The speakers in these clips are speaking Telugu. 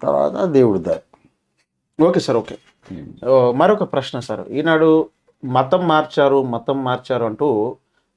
తర్వాత దేవుడి దయ ఓకే సార్ ఓకే. మరొక ప్రశ్న సార్. ఈనాడు మతం మార్చారు మతం మార్చారు అంటూ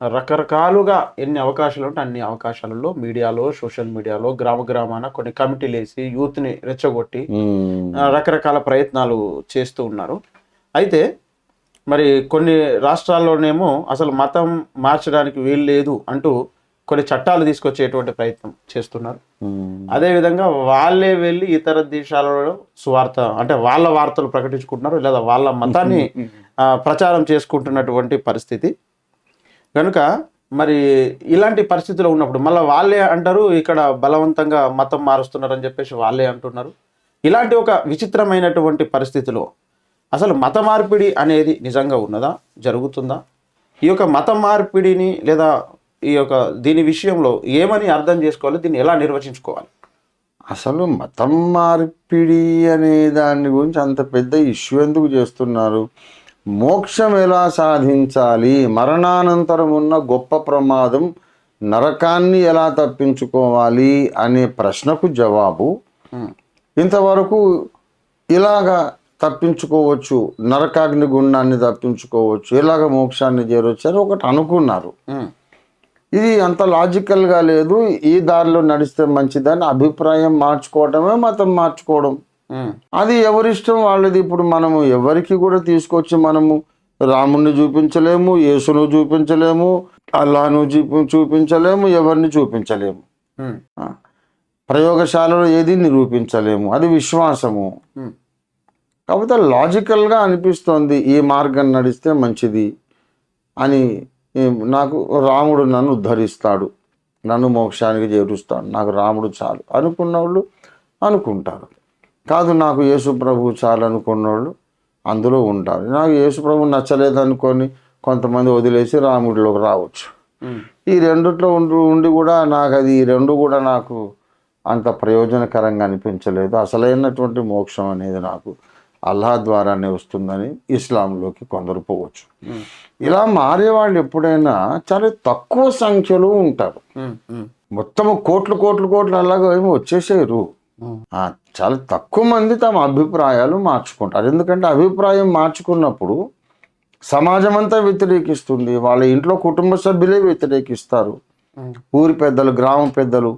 రకరకాలుగా ఎన్ని అవకాశాలు ఉంటే అన్ని అవకాశాలలో మీడియాలో సోషల్ మీడియాలో గ్రామ గ్రామాన కొన్ని కమిటీలు వేసి యూత్ని రెచ్చగొట్టి రకరకాల ప్రయత్నాలు చేస్తూ ఉన్నారు. అయితే మరి కొన్ని రాష్ట్రాల్లోనేమో అసలు మతం మార్చడానికి వీలు లేదు అంటూ కొన్ని చట్టాలు తీసుకొచ్చేటువంటి ప్రయత్నం చేస్తున్నారు. అదేవిధంగా వాళ్ళే వెళ్ళి ఇతర దేశాలలో సువార్త అంటే వాళ్ళ వార్తలు ప్రకటించుకుంటున్నారు లేదా వాళ్ళ మతాన్ని ప్రచారం చేసుకుంటున్నటువంటి పరిస్థితి. కనుక మరి ఇలాంటి పరిస్థితిలో ఉన్నప్పుడు మళ్ళీ వాళ్ళే అంటారు ఇక్కడ బలవంతంగా మతం మారుస్తున్నారని చెప్పేసి వాళ్ళే అంటున్నారు. ఇలాంటి ఒక విచిత్రమైనటువంటి పరిస్థితిలో అసలు మత మార్పిడి అనేది నిజంగా ఉన్నదా? జరుగుతుందా? ఈ యొక్క మత మార్పిడిని లేదా ఈ యొక్క దీని విషయంలో ఏమని అర్థం చేసుకోవాలి? దీన్ని ఎలా నిర్వచించుకోవాలి? అసలు మతం మార్పిడి అనే దాని గురించి అంత పెద్ద ఇష్యూ ఎందుకు చేస్తున్నారు? మోక్షం ఎలా సాధించాలి? మరణానంతరం ఉన్న గొప్ప ప్రమాదం నరకాన్ని ఎలా తప్పించుకోవాలి అనే ప్రశ్నకు జవాబు. ఇంతవరకు ఇలాగా తప్పించుకోవచ్చు నరకాగ్ని గుండాన్ని తప్పించుకోవచ్చు ఇలాగ మోక్షాన్ని చేరొచ్చు అని ఒకటి అనుకున్నారు. ఇది అంత లాజికల్గా లేదు. ఈ దారిలో నడిస్తే మంచిదని అభిప్రాయం మార్చుకోవడమే మతం మార్చుకోవడం. అది ఎవరిష్టం వాళ్ళది? ఇప్పుడు మనము ఎవరికి కూడా తీసుకొచ్చి మనము రాముణ్ణి చూపించలేము యేసును చూపించలేము అల్లాను చూపి చూపించలేము ఎవరిని చూపించలేము? ప్రయోగశాలలో ఏది నిరూపించలేము. అది విశ్వాసము. కాకపోతే లాజికల్గా అనిపిస్తోంది ఈ మార్గం నడిస్తే మంచిది అని నాకు రాముడు నన్ను ఉద్ధరిస్తాడు నన్ను మోక్షానికి చేరుస్తాడు నాకు రాముడు చాలు అనుకున్న వాళ్ళు అనుకుంటారు. కాదు నాకు యేసు ప్రభు చాలు అనుకున్న వాళ్ళు అందులో ఉంటారు. నాకు యేసు ప్రభు నచ్చలేదు అనుకొని కొంతమంది వదిలేసి రాముడిలోకి రావచ్చు. ఈ రెండిట్లో ఉండి ఉండి కూడా నాకు అది ఈ రెండు కూడా నాకు అంత ప్రయోజనకరంగా అనిపించలేదు. అసలైనటువంటి మోక్షం అనేది నాకు అల్లాహ్ ద్వారానే వస్తుందని ఇస్లాంలోకి కొందరు పోవచ్చు. ఇలా మారేవాళ్ళు ఎప్పుడైనా చాలా తక్కువ సంఖ్యలో ఉంటారు. మొత్తం కోట్లు కోట్లు కోట్లు అలాగే ఏమి వచ్చేసారు చాలా తక్కువ మంది తమ అభిప్రాయాలు మార్చుకుంటారు. ఎందుకంటే అభిప్రాయం మార్చుకున్నప్పుడు సమాజం అంతా వ్యతిరేకిస్తుంది. వాళ్ళ ఇంట్లో కుటుంబ సభ్యులే వ్యతిరేకిస్తారు. ఊరి పెద్దలు గ్రామ పెద్దలు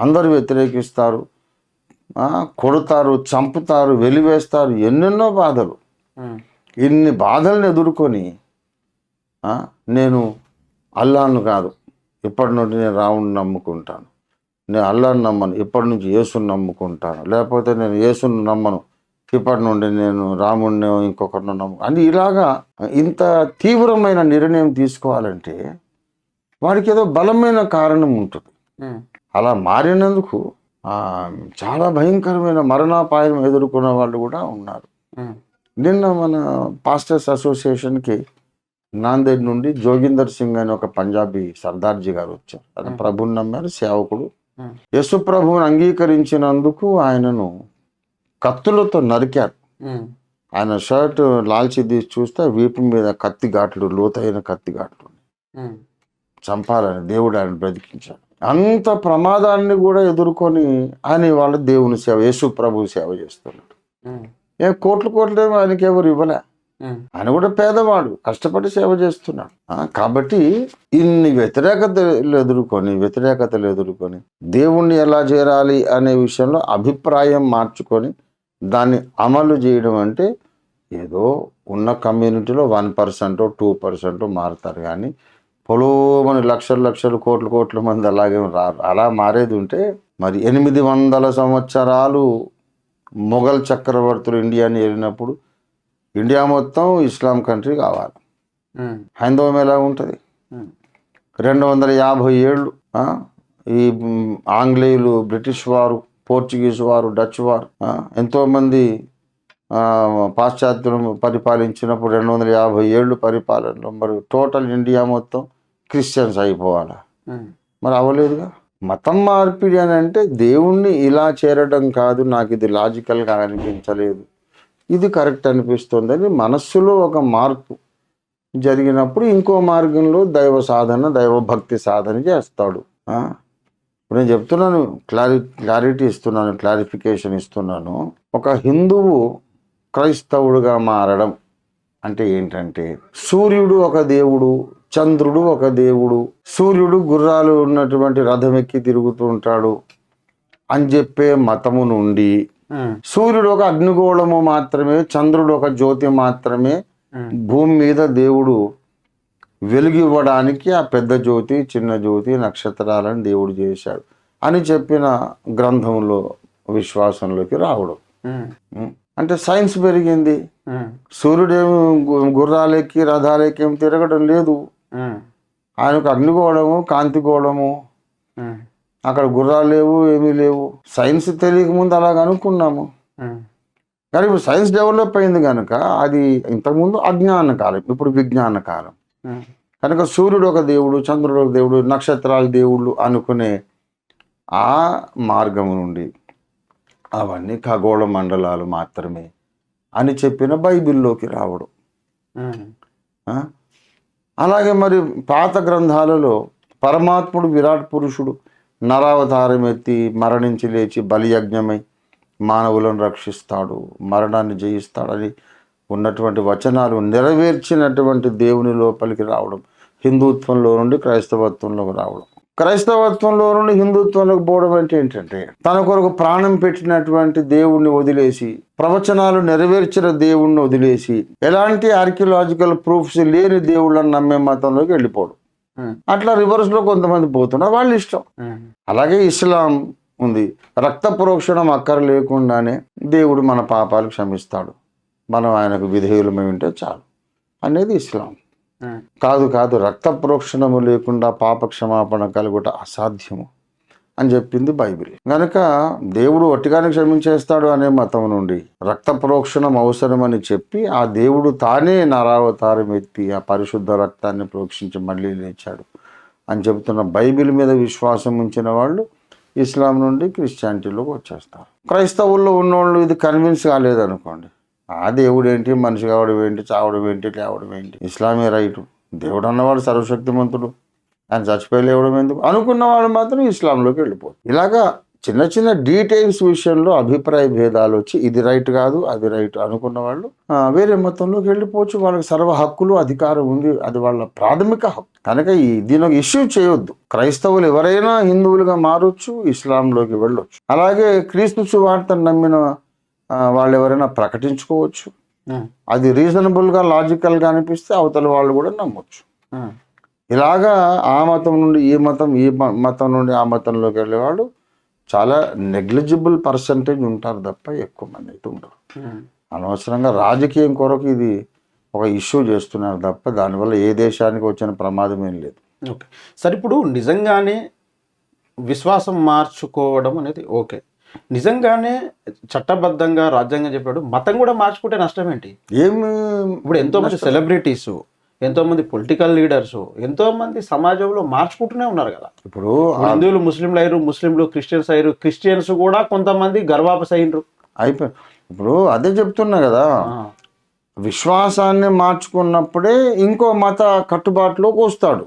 అందరూ వ్యతిరేకిస్తారు. కొడతారు చంపుతారు వెలివేస్తారు ఎన్నెన్నో బాధలు. ఇన్ని బాధలను ఎదుర్కొని నేను అల్లాను కాదు. ఇప్పటి నుండి నేను రాముని నమ్ముకుంటాను. నేను అల్లాను నమ్మను. ఇప్పటి నుంచి యేసుని నమ్ముకుంటాను. లేకపోతే నేను యేసుని నమ్మను. ఇప్పటి నుండి నేను రాముడిని ఇంకొకరిని నమ్ము అని ఇలాగా ఇంత తీవ్రమైన నిర్ణయం తీసుకోవాలంటే వాడికి ఏదో బలమైన కారణం ఉంటుంది. అలా మారినందుకు చాలా భయంకరమైన మరణాపాయం ఎదుర్కొన్న వాళ్ళు కూడా ఉన్నారు. నిన్న మన పాస్టర్స్ అసోసియేషన్కి నాందేడ్ నుండి జోగిందర్ సింగ్ అని ఒక పంజాబీ సర్దార్జీ గారు వచ్చారు. ఆయన ప్రభుని నమ్మారు సేవకుడు. యశు ప్రభువుని అంగీకరించినందుకు ఆయనను కత్తులతో నరికారు. ఆయన షర్ట్ లాల్చి తీసి చూస్తే వీపు మీద కత్తి ఘాట్లు లోతైన కత్తి ఘాట్లు చంపాలని దేవుడు ఆయన బ్రతికించాడు. అంత ప్రమాదాన్ని కూడా ఎదుర్కొని ఆయన వాళ్ళ దేవుని సేవ యేసు ప్రభు సేవ చేస్తున్నాడు. ఏ కోట్లు కోట్లు ఏమో ఆయనకి ఎవరు ఇవ్వలే. ఆయన కూడా పేదవాడు కష్టపడి సేవ చేస్తున్నాడు. కాబట్టి ఇన్ని వ్యతిరేకతలు ఎదుర్కొని వ్యతిరేకతలు ఎదుర్కొని దేవుణ్ణి ఎలా చేరాలి అనే విషయంలో అభిప్రాయం మార్చుకొని దాన్ని అమలు చేయడం అంటే ఏదో ఉన్న కమ్యూనిటీలో వన్ పర్సెంట్ టూ పర్సెంట్ మారుతారు. కానీ పొలోమని లక్షల లక్షలు కోట్ల కోట్ల మంది అలాగే రారు. అలా మారేది ఉంటే మరి ఎనిమిది వందల సంవత్సరాలు మొఘల్ చక్రవర్తులు ఇండియాని ఏలినప్పుడు ఇండియా మొత్తం ఇస్లాం కంట్రీ కావాలి. హైందవం ఎలా ఉంటుంది? రెండు వందల యాభై ఏళ్ళు ఈ ఆంగ్లేయులు బ్రిటిష్ వారు పోర్చుగీస్ వారు డచ్ వారు ఎంతోమంది పాశ్చాత్యులు పరిపాలించినప్పుడు రెండు వందల యాభై ఏళ్ళు పరిపాలనలో. మరి టోటల్ ఇండియా మొత్తం క్రిస్టియన్స్ అయిపోవాలా? మరి అవ్వలేదుగా? మతం మార్పిడి అని అంటే దేవుణ్ణి ఇలా చేరడం కాదు నాకు ఇది లాజికల్గా అనిపించలేదు. ఇది కరెక్ట్ అనిపిస్తుందని మనస్సులో ఒక మార్పు జరిగినప్పుడు ఇంకో మార్గంలో దైవ సాధన దైవ భక్తి సాధన చేస్తాడు? ఇప్పుడు నేను చెప్తున్నాను క్లారి క్లారిటీ ఇస్తున్నాను క్లారిఫికేషన్ ఇస్తున్నాను. ఒక హిందువు క్రైస్తవుడుగా మారడం అంటే ఏంటంటే సూర్యుడు ఒక దేవుడు చంద్రుడు ఒక దేవుడు. సూర్యుడు గుర్రాలు ఉన్నటువంటి రథం ఎక్కి తిరుగుతూ ఉంటాడు అని చెప్పే మతము నుండి సూర్యుడు ఒక అగ్నిగోళము మాత్రమే చంద్రుడు ఒక జ్యోతి మాత్రమే భూమి మీద దేవుడు వెలుగివ్వడానికి ఆ పెద్ద జ్యోతి చిన్న జ్యోతి నక్షత్రాలను దేవుడు చేశాడు అని చెప్పిన గ్రంథంలో విశ్వాసంలోకి రావడం. అంటే సైన్స్ పెరిగింది. సూర్యుడేమి గుర్రాలెక్కి రథాలెక్కి ఏం తిరగడం లేదు. ఆయనకు అగ్నిగోళము కాంతిగోళము. అక్కడ గుర్రాలు లేవు ఏమీ లేవు. సైన్స్ తెలియక ముందు అలాగ అనుకున్నాము. కానీ ఇప్పుడు సైన్స్ డెవలప్ అయింది కనుక అది ఇంతకుముందు అజ్ఞాన కాలం ఇప్పుడు విజ్ఞాన కాలం. కనుక సూర్యుడు ఒక దేవుడు చంద్రుడు ఒక దేవుడు నక్షత్రాలు దేవుళ్ళు అనుకునే ఆ మార్గం నుండి అవన్నీ ఖగోళ మండలాలు మాత్రమే అని చెప్పిన బైబిల్లోకి రావడం? అలాగే మరి పాత గ్రంథాలలో పరమాత్ముడు విరాట్ పురుషుడు నరావతారం ఎత్తి మరణించి లేచి బలియజ్ఞమై మానవులను రక్షిస్తాడు మరణాన్ని జయిస్తాడని ఉన్నటువంటి వచనాలు నెరవేర్చినటువంటి దేవుని లోపలికి రావడం హిందుత్వంలో నుండి క్రైస్తవత్వంలోకి రావడం. క్రైస్తవత్వంలో నుండి హిందుత్వంలోకి పోవడం అంటే ఏంటంటే తన కొరకు ప్రాణం పెట్టినటువంటి దేవుణ్ణి వదిలేసి ప్రవచనాలు నెరవేర్చిన దేవుణ్ణి వదిలేసి ఎలాంటి ఆర్కియలాజికల్ ప్రూఫ్స్ లేని దేవుళ్ళని నమ్మే మతంలోకి వెళ్ళిపోవడం ఉమ్, అట్లా రివర్స్లో కొంతమంది పోతున్నారు. వాళ్ళ ఇష్టం. ఉమ్, అలాగే ఇస్లాం ఉంది. రక్త ప్రోక్షణం అక్కర లేకుండానే దేవుడు మన పాపాలు క్షమిస్తాడు. మనం ఆయనకు విధేయులమై ఉంటే చాలు. అనేది ఇస్లాం. కాదు కాదు రక్త ప్రోక్షణము లేకుండా పాప క్షమాపణ కలుగుట అసాధ్యము అని చెప్పింది బైబిల్. గనక దేవుడు ఒట్టిగానే క్షమించేస్తాడు అనే మతం నుండి రక్త ప్రోక్షణం అవసరమని చెప్పి ఆ దేవుడు తానే నరావతారం ఎత్తి ఆ పరిశుద్ధ రక్తాన్ని ప్రోక్షించి మళ్ళీ లేచాడు అని చెబుతున్న బైబిల్ మీద విశ్వాసం ఉంచిన వాళ్ళు ఇస్లాం నుండి క్రిస్టియానిటీలోకి వచ్చేస్తారు. క్రైస్తవుల్లో ఉన్నోళ్ళు ఇది కన్విన్స్ కాలేదనుకోండి. ఆ దేవుడు ఏంటి మనిషి కావడం ఏంటి? చావడం ఏంటి? లేవడం ఏంటి? ఇస్లామే రైటు. దేవుడు అన్నవాడు సర్వశక్తిమంతుడు. ఆయన చచ్చిపోయి లేవడం ఎందుకు? అనుకున్నవాడు మాత్రం ఇస్లాంలోకి వెళ్ళిపోతుంది ఇలాగా చిన్న చిన్న డీటెయిల్స్ విషయంలో అభిప్రాయ భేదాలు వచ్చి ఇది రైట్ కాదు అది రైట్ అనుకున్న వాళ్ళు వేరే మతంలోకి వెళ్ళిపోవచ్చు. వాళ్ళకి సర్వ హక్కులు అధికారం ఉంది. అది వాళ్ళ ప్రాథమిక హక్కు. కనుక ఈ దీని ఒక ఇష్యూ చేయొద్దు. క్రైస్తవులు ఎవరైనా హిందువులుగా మారొచ్చు ఇస్లాంలోకి వెళ్ళొచ్చు. అలాగే క్రీస్తు సువార్తను నమ్మిన వాళ్ళు ఎవరైనా ప్రకటించుకోవచ్చు. అది రీజనబుల్గా లాజికల్గా అనిపిస్తే అవతల వాళ్ళు కూడా నమ్మొచ్చు. ఇలాగా ఆ మతం నుండి ఈ మతం ఈ మతం నుండి ఆ మతంలోకి వెళ్ళేవాళ్ళు చాలా నెగ్లిజిబుల్ పర్సంటేజ్ ఉంటారు తప్ప ఎక్కువ మంది అయితే ఉండరు. అనవసరంగా రాజకీయం కొరకు ఇది ఒక ఇష్యూ చేస్తున్నారు తప్ప దానివల్ల ఏ దేశానికి వచ్చిన ప్రమాదం ఏం లేదు. ఓకే. సరే ఇప్పుడు నిజంగానే విశ్వాసం మార్చుకోవడం అనేది ఓకే. నిజంగానే చట్టబద్ధంగా రాజ్యాంగం చెప్పాడు. మతం కూడా మార్చుకుంటే నష్టం ఏంటి ఏమి ఇప్పుడు ఎంతో మంది సెలబ్రిటీస్ ఎంతో మంది పొలిటికల్ లీడర్స్ ఎంతో మంది సమాజంలో మార్చుకుంటూనే ఉన్నారు కదా. ఇప్పుడు హిందువులు ముస్లింలు అయ్యారు ముస్లింలు క్రిస్టియన్స్ అయ్యారు క్రిస్టియన్స్ కూడా కొంతమంది గర్వాపస్ అయ్యిండ్రు అయిపోయి ఇప్పుడు అదే చెప్తున్నా కదా. విశ్వాసాన్ని మార్చుకున్నప్పుడే ఇంకో మత కట్టుబాటులోకి వస్తాడు.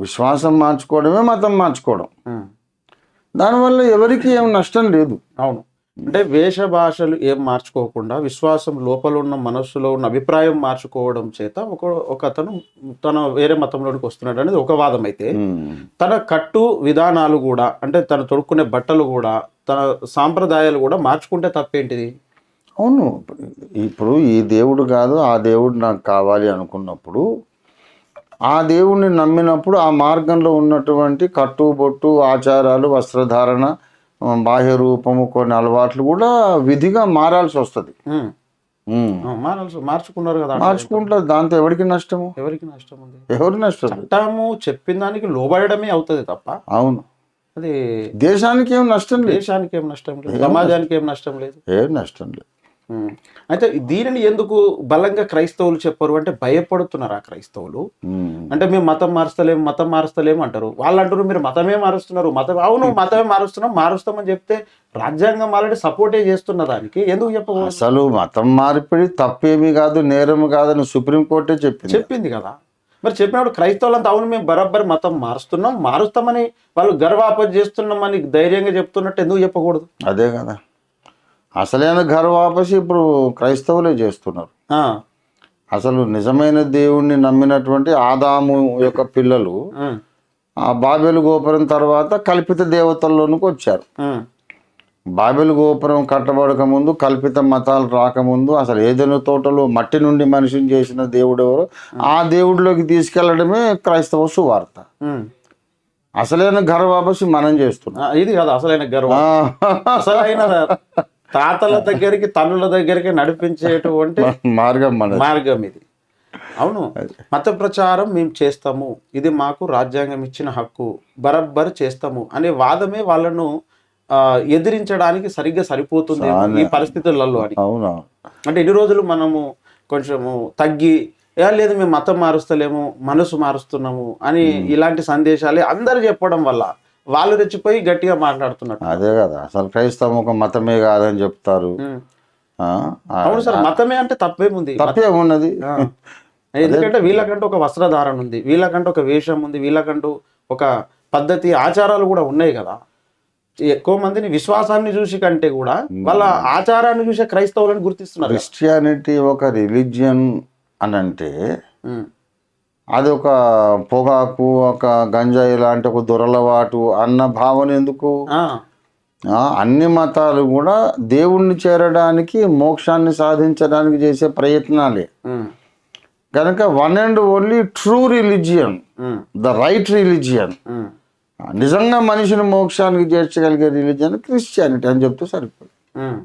విశ్వాసం మార్చుకోవడమే మతం మార్చుకోవడం. దానివల్ల ఎవరికి ఏం నష్టం లేదు. అవును. అంటే వేష భాషలు ఏం మార్చుకోకుండా విశ్వాసం లోపల ఉన్న మనస్సులో ఉన్న అభిప్రాయం మార్చుకోవడం చేత ఒక ఒక అతను తన వేరే మతంలోనికి వస్తున్నాడు అనేది ఒక వాదం అయితే తన కట్టు విధానాలు కూడా అంటే తను తొడుక్కునే బట్టలు కూడా తన సాంప్రదాయాలు కూడా మార్చుకుంటే తప్పేంటిది? అవును. ఇప్పుడు ఈ దేవుడు కాదు ఆ దేవుడు నాకు కావాలి అనుకున్నప్పుడు ఆ దేవుడిని నమ్మినప్పుడు ఆ మార్గంలో ఉన్నటువంటి కట్టుబొట్టు ఆచారాలు వస్త్రధారణ బాహ్య రూపము కొన్ని అలవాట్లు కూడా విధిగా మారాల్సి వస్తుంది. మారాల్సి మార్చుకున్నారు కదా మార్చుకుంటారు. దాంతో ఎవరికి నష్టము? ఎవరికి నష్టం ఉంది? ఎవరి నష్టం. చట్టము చెప్పిన దానికి లోబడమే అవుతుంది తప్ప. అవును. అది దేశానికి ఏం నష్టం లేదు. దేశానికి ఏం నష్టం లేదు. సమాజానికి ఏం నష్టం లేదు. ఏం నష్టం లేదు. అయితే దీనిని ఎందుకు బలంగా క్రైస్తవులు చెప్పరు అంటే భయపడుతున్నారు ఆ క్రైస్తవులు. అంటే మేము మతం మారుస్తలేం మతం మారుస్తలేం అంటారు. వాళ్ళు అంటారు మీరు మతమే మారుస్తున్నారు మతం అవును మతమే మారుస్తున్నాం మారుస్తామని చెప్తే రాజ్యాంగం ఆల్రెడీ సపోర్టే చేస్తున్న దానికి. ఎందుకు చెప్పకూడదు అసలు మతం మార్పిడి తప్పేమీ కాదు నేరం కాదని సుప్రీంకోర్టే చెప్పింది. చెప్పింది కదా. మరి చెప్పినప్పుడు క్రైస్తవులంతా అవును మేము బరాబర్ మతం మారుస్తున్నాం మారుస్తామని వాళ్ళు గర్వాప చేస్తున్నామని ధైర్యంగా చెప్తున్నట్టు ఎందుకు చెప్పకూడదు? అదే కదా. అసలైన గర్వాపసి ఇప్పుడు క్రైస్తవులే చేస్తున్నారు. అసలు నిజమైన దేవుణ్ణి నమ్మినటువంటి ఆదాము యొక్క పిల్లలు ఆ. బాబెలు గోపురం తర్వాత కల్పిత దేవతల్లోనికి వచ్చారు. బాబెలు గోపురం కట్టబడక ముందు కల్పిత మతాలు రాకముందు అసలు ఏదైనా తోటలో మట్టి నుండి మనిషిని చేసిన దేవుడు ఎవరు? ఆ దేవుడిలోకి తీసుకెళ్ళడమే క్రైస్తవ సువార్త. అసలైన గర్వాపసి మనం చేస్తున్నాం. ఇది కాదు అసలైన గర్వం అసలైన తాతల దగ్గరికి తల్లుల దగ్గరికి నడిపించేటువంటి మార్గం మార్గం ఇది. అవును. మత ప్రచారం మేము చేస్తాము. ఇది మాకు రాజ్యాంగం ఇచ్చిన హక్కు. బరబ్బర్ చేస్తాము అనే వాదమే వాళ్ళను ఆ, ఎదిరించడానికి సరిగ్గా సరిపోతుంది ఈ పరిస్థితులలో అని. అవునా? అంటే ఇన్ని రోజులు మనము కొంచెము తగ్గి "ఏ, లేదు మేము మతం మారుస్తలేము మనసు మారుస్తున్నాము అని ఇలాంటి సందేశాలే అందరు చెప్పడం వల్ల వాళ్ళు రెచ్చిపోయి గట్టిగా మాట్లాడుతున్నారు అదే కదా అసలు క్రైస్తవం ఒక మతమే కాదని చెప్తారు. అవును సార్ మతమే అంటే తప్పేముంది? తప్పేమున్నది. ఎందుకంటే వీళ్ళకంటూ ఒక వస్త్రధారణ ఉంది వీళ్ళకంటూ ఒక వేషం ఉంది వీళ్ళకంటూ ఒక పద్ధతి ఆచారాలు కూడా ఉన్నాయి కదా. ఎక్కువ మందిని విశ్వాసాన్ని చూసి కంటే కూడా వాళ్ళ ఆచారాన్ని చూసే క్రైస్తవులను గుర్తిస్తున్నారు. క్రిస్టియానిటీ ఒక రిలీజియన్ అని అంటే. అది ఒక పొగాకు ఒక గంజాయి లాంటి ఒక దురలవాటు అన్న భావన ఎందుకు ఆ. ఆ, అన్ని మతాలు కూడా దేవుణ్ణి చేరడానికి మోక్షాన్ని సాధించడానికి చేసే ప్రయత్నాలే. కనుక one and only true religion. The right religion. నిజంగా మనిషిని మోక్షానికి చేర్చగలిగే రిలీజియన్ క్రిస్టియానిటీ అని చెప్తే సరిపోతుంది ఉమ్.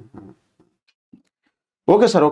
Okay sir okay